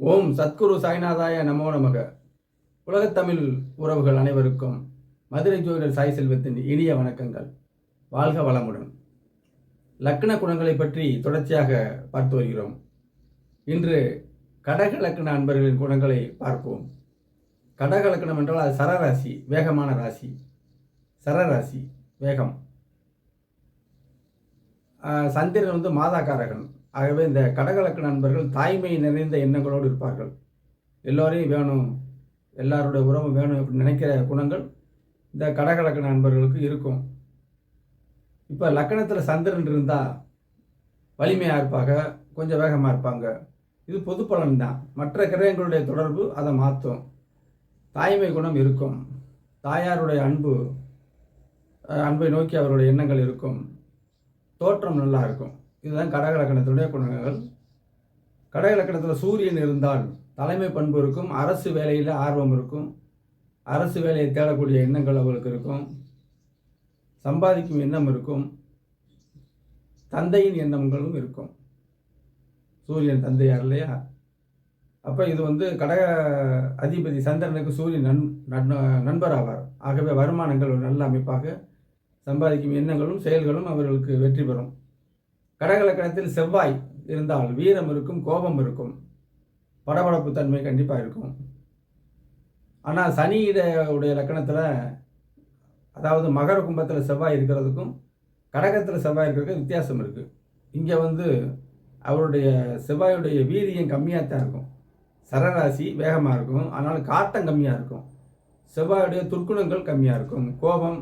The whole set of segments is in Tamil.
ஓம் சத்குரு சாய்நாதாய நமோ நமக. உலகத்தமிழ் உறவுகள் அனைவருக்கும் மதுரை ஜோதிடர் சாய் செல்வத்தின் இனிய வணக்கங்கள். வாழ்க வளமுடன். லக்ன குணங்களை பற்றி தொடர்ச்சியாக பார்த்து வருகிறோம். இன்று கடக லக்ன அன்பர்களின் குணங்களை பார்ப்போம். கடக லக்னம் என்றால் அது சரராசி வேகமான ராசி. சரராசி வேகம். சந்திரன் வந்து மாதாக்காரகன். ஆகவே இந்த கடகலக்கு நண்பர்கள் தாய்மை நிறைந்த எண்ணங்களோடு இருப்பார்கள். எல்லோரையும் வேணும் எல்லாருடைய உறவும் வேணும் அப்படின்னு நினைக்கிற குணங்கள் இந்த கடகலக்கு நண்பர்களுக்கு இருக்கும். இப்போ லக்கணத்தில் சந்திரன் இருந்தால் வலிமையாக இருப்பாங்க கொஞ்சம் வேகமாக இருப்பாங்க. இது பொது பலன் தான் மற்ற கிரகங்களுடைய தொடர்பு அதை மாற்றும். தாய்மை குணம் இருக்கும். தாயாருடைய அன்பு அன்பை நோக்கி அவருடைய எண்ணங்கள் இருக்கும். தோற்றம் நல்லா இருக்கும். இதுதான் கடகலக்கணத்துடைய குணங்கள். கடகலக்கணத்தில் சூரியன் இருந்தால் தலைமை பண்பு இருக்கும் அரசு வேலையில் ஆர்வம் இருக்கும் அரசு வேலையை தேடக்கூடிய எண்ணங்கள் அவர்களுக்கு இருக்கும் சம்பாதிக்கும் எண்ணம் இருக்கும் தந்தையின் எண்ணங்களும் இருக்கும். சூரியன் தந்தையார் இல்லையா? அப்போ இது வந்து கடக அதிபதி சந்திரனுக்கு சூரியன் நன் நன்- நண்பர் ஆவார் ஆகவே வருமானங்கள் ஒரு நல்ல அமைப்பாக சம்பாதிக்கும் எண்ணங்களும் செயல்களும் அவர்களுக்கு வெற்றி பெறும். கடகலக்கணத்தில் செவ்வாய் இருந்தால் வீரம் இருக்கும் கோபம் இருக்கும். படபடப்பு தன்மை கண்டிப்பாக இருக்கும். ஆனால் சனியிட உடைய லக்கணத்தில் அதாவது மகர கும்பத்தில் செவ்வாய் இருக்கிறதுக்கும் கடகத்தில் செவ்வாய் இருக்கிறதுக்கும் வித்தியாசம் இருக்குது இங்கே வந்து அவருடைய செவ்வாயுடைய வீரியம் கம்மியாக தான் இருக்கும். சரராசி வேகமாக இருக்கும். ஆனால் காட்டம் கம்மியாக இருக்கும். செவ்வாயுடைய துர்க்குணங்கள் கம்மியாக இருக்கும். கோபம்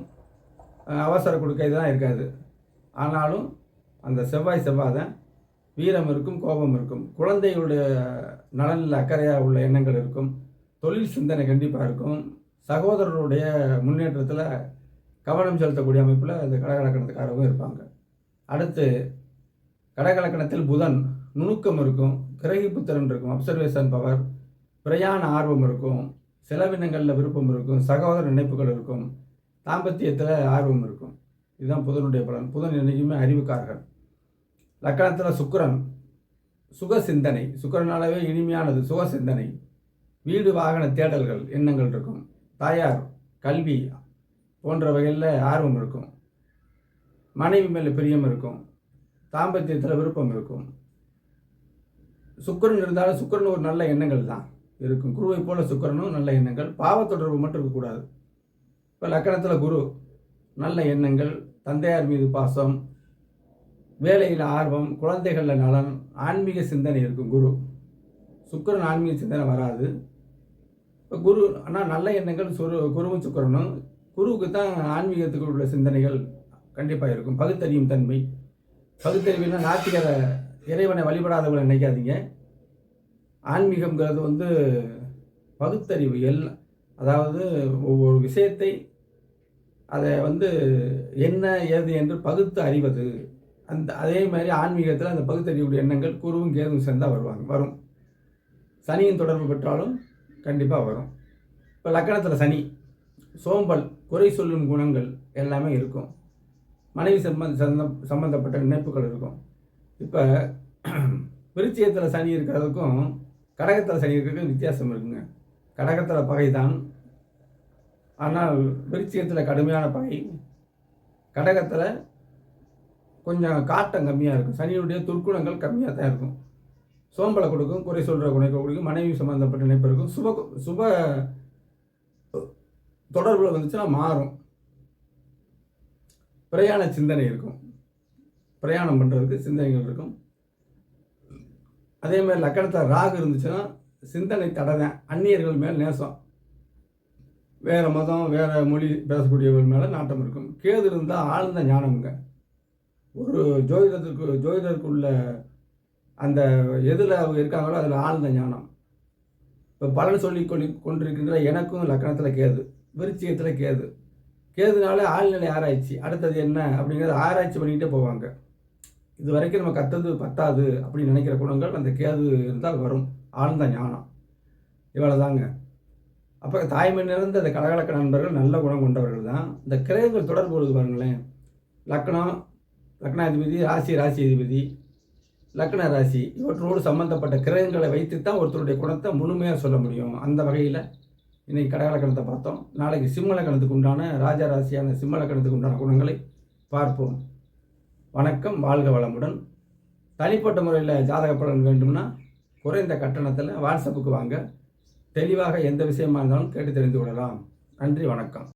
அவசர கொடுக்க இதெல்லாம் இருக்காது. ஆனாலும் அந்த செவ்வாய் செவ்வாய் தான் வீரம் இருக்கும் கோபம் இருக்கும். குழந்தைகளுடைய நலனில் அக்கறையாக உள்ள எண்ணங்கள் இருக்கும். தொழில் சிந்தனை கண்டிப்பாக இருக்கும். சகோதரருடைய முன்னேற்றத்தில் கவனம் செலுத்தக்கூடிய அமைப்பில் இந்த கடகலக்கணத்துக்காரவும் இருப்பாங்க. அடுத்து கடகலக்கணத்தில் புதன் நுணுக்கம் இருக்கும் கிரகிப்புத்திறன் இருக்கும் அப்சர்வேஷன் பவர் பிரயாண ஆர்வம் இருக்கும் செலவினங்களில் விருப்பம் இருக்கும் சகோதர நினைப்புகள் இருக்கும் தாம்பத்தியத்தில் ஆர்வம் இருக்கும். இதுதான் புதனுடைய பலன். புதன் என்றைக்குமே அறிவுக்காரகன். லக்கணத்தில் சுக்கரன் சுக சிந்தனை சுக்கிரனாலவே இனிமையானது சுக சிந்தனை. வீடு வாகன தேடல்கள் எண்ணங்கள் இருக்கும். தாயார் கல்வி போன்ற வகையில் ஆர்வம் இருக்கும். மனைவி மேலே பிரியம் இருக்கும். தாம்பத்தியத்தில் விருப்பம் இருக்கும். சுக்கரன் இருந்தாலும் சுக்கரன் ஒரு நல்ல எண்ணங்கள் தான் இருக்கும். குருவை போல சுக்கிரனும் நல்ல எண்ணங்கள். பாவ தொடர்பு மட்டும் இருக்கக்கூடாது இப்போ லக்கணத்தில் குரு நல்ல எண்ணங்கள். தந்தையார் மீது பாசம். வேலையில் ஆர்வம் குழந்தைகளில் நலன் ஆன்மீக சிந்தனை இருக்கும் குரு. சுக்கரன் ஆன்மீக சிந்தனை வராது. இப்போ குரு ஆனால் நல்ல எண்ணங்கள் சுரு குருவும் சுக்கரனும் குருவுக்கு தான் ஆன்மீகத்துக்கு உள்ள சிந்தனைகள் கண்டிப்பாக இருக்கும். பகுத்தறியும் தன்மை. பகுத்தறிவுனா நாத்திகரை இறைவனை வழிபடாதவங்களை நினைக்காதீங்க. ஆன்மீகம்ங்கிறது வந்து பகுத்தறிவு எல்லாம் அதாவது ஒவ்வொரு விஷயத்தை அதை வந்து என்ன ஏது என்று பகுத்து அறிவது. அந்த அதே மாதிரி ஆன்மீகத்தில் அந்த பகுத்தறிவுடைய எண்ணங்கள் குருவும் கேதுவும் சேர்ந்தால் வருவாங்க வரும். சனியின் தொடர்பு பெற்றாலும் கண்டிப்பாக வரும். இப்போ லக்கணத்தில் சனி சோம்பல் குறை சொல்லும் குணங்கள் எல்லாமே இருக்கும். மனைவி சம்பந்த சந்தம் சம்பந்தப்பட்ட நினைப்புகள் இருக்கும். இப்போ விருச்சியத்தில் சனி இருக்கிறதுக்கும் கடகத்தில் சனி இருக்கிறதுக்கும் வித்தியாசம் இருக்குங்க. கடகத்தில் பகை தான் ஆனால் விருச்சியத்தில் கடுமையான பகை. கடகத்தில் கொஞ்சம் காட்டம் கம்மியாக இருக்கும். சனியுடைய துர்க்குணங்கள் கம்மியாக தான் இருக்கும். சோம்பலை கொடுக்கும் குறை சொல்கிற குணத்தை கொடுக்கும் மனைவி சம்மந்தப்பட்ட நினைப்பு இருக்கும். சுப சுப தொடர்புகள் வந்துச்சுன்னா மாறும். பிரயாண சிந்தனை இருக்கும். பிரயாணம் பண்ணுறதுக்கு சிந்தனைகள் இருக்கும். அதே மாதிரி லக்கணத்தில் ராகு இருந்துச்சுன்னா சிந்தனை தடதான் அந்நியர்கள் மேல் நேசம். வேறு மதம் வேறு மொழி பேசக்கூடியவர்கள் மேலே நாட்டம் இருக்கும். கேது இருந்தால் ஆழ்ந்த ஞானமுங்க. ஒரு ஜோதிடத்துக்கு ஜோதிடருக்குள்ள அந்த எதில் அவங்க இருக்காங்களோ அதில் ஆழ்ந்த ஞானம். இப்போ பலன் சொல்லி கொண்டு கொண்டிருக்கின்ற எனக்கும் லக்கணத்தில் கேது விருச்சிகத்தில் கேது. கேதுனால ஆழ்நிலை ஆராய்ச்சி அடுத்தது என்ன அப்படிங்கிறத ஆராய்ச்சி பண்ணிக்கிட்டே போவாங்க. இது வரைக்கும் நம்ம கத்தது பத்தாது அப்படின்னு நினைக்கிற குணங்கள் அந்த கேது இருந்தால் வரும் ஆழ்ந்த ஞானம். இவ்வளோதாங்க அப்போ தாய்மை நிறைந்த இந்த கடகலக்க நண்பர்கள் நல்ல குணம் கொண்டவர்கள் தான். இந்த கிரகங்கள் தொடர்பு கொள்வது பாருங்களேன். லக்னம் லக்னாதிபதி ராசி ராசி அதிபதி லக்ன ராசி இவற்றோடு சம்பந்தப்பட்ட கிரகங்களை வைத்து தான் ஒருத்தருடைய குணத்தை முழுமையாக சொல்ல முடியும். அந்த வகையில் இன்னைக்கு கடகலக்கணத்தை பார்த்தோம். நாளைக்கு சிம்மலக்கணத்துக்கு உண்டான ராஜா ராசியான சிம்மலக்கணத்துக்கு உண்டான குணங்களை பார்ப்போம். வணக்கம் வாழ்க வளமுடன். தனிப்பட்ட முறையில் ஜாதக பலன் வேண்டும்னா குறைந்த கட்டணத்தில் வாட்ஸ்அப்புக்கு வாங்க. தெளிவாக எந்த விஷயமா இருந்தாலும் கேட்டு தெரிந்து கொள்ளலாம். நன்றி வணக்கம்.